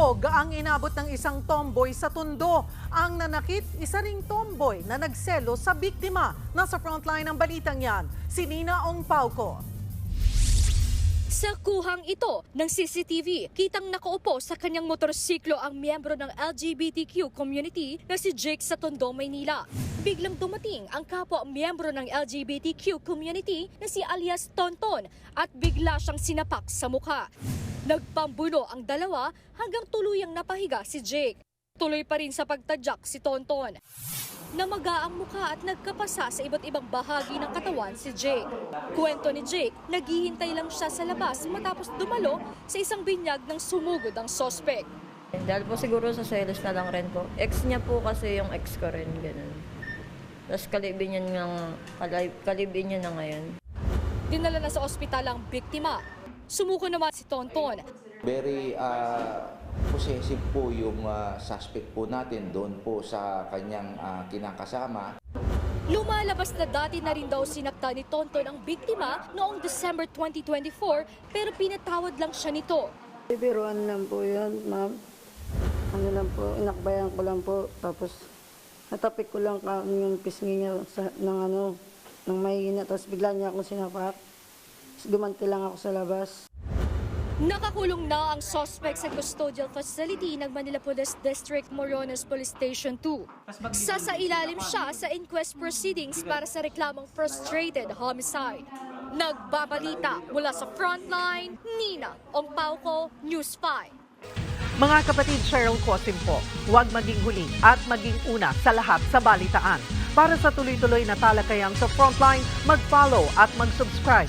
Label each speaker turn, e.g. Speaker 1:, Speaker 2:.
Speaker 1: Sabog ang inabot ng isang tomboy sa tundo. Ang nanakit, isa ring tomboy na nagselo sa biktima. Nasa frontline ng balitang yan, si Nina Ong Pauco.
Speaker 2: Sa kuhang ito ng CCTV, kitang nakaupo sa kanyang motorsiklo ang miyembro ng LGBTQ community na si Jake sa Tondo, Maynila. Biglang dumating ang kapwa miyembro ng LGBTQ community na si alias Tonton at bigla siyang sinapak sa mukha. Nagpambuno ang dalawa hanggang tuluyang napahiga si Jake. Tuloy pa rin sa pagtadyak si Tonton. Namaga ang mukha at nagkapasa sa iba't ibang bahagi ng katawan si Jake. Kwento ni Jake, naghihintay lang siya sa labas matapos dumalo sa isang binyag ng sumugod ang sospek.
Speaker 3: Dahil po siguro sa selos na lang rin po. Ex niya po kasi yung ex ko rin, ganun. Tapos kalibin niya, ng, kalib, kalibin niya na ngayon.
Speaker 2: Dinala na sa ospital ang biktima. Sumuko naman si Tonton.
Speaker 4: Very uh, possessive po yung uh, suspect po natin doon po sa kanyang uh, kinakasama.
Speaker 2: Lumalabas na dati na rin daw sinakta ni Tonton ang biktima noong December 2024 pero pinatawad lang siya nito.
Speaker 5: Bibiruan lang po yun, ma'am. Ano lang po, inakbayan ko lang po. Tapos, natapik ko lang yung pisngi niya sa, ng ano, ng mahihina. Tapos bigla niya akong sinapak. Gumanti lang ako sa labas.
Speaker 2: Nakakulong na ang suspect sa custodial facility ng Manila Police District Morones Police Station 2. Sasailalim siya sa inquest proceedings para sa reklamong frustrated homicide. Nagbabalita mula sa frontline, Nina Ongpauco, News 5.
Speaker 1: Mga kapatid Cheryl Cosim po, huwag maging huli at maging una sa lahat sa balitaan. Para sa tuloy-tuloy na talakayan sa Frontline, mag-follow at mag-subscribe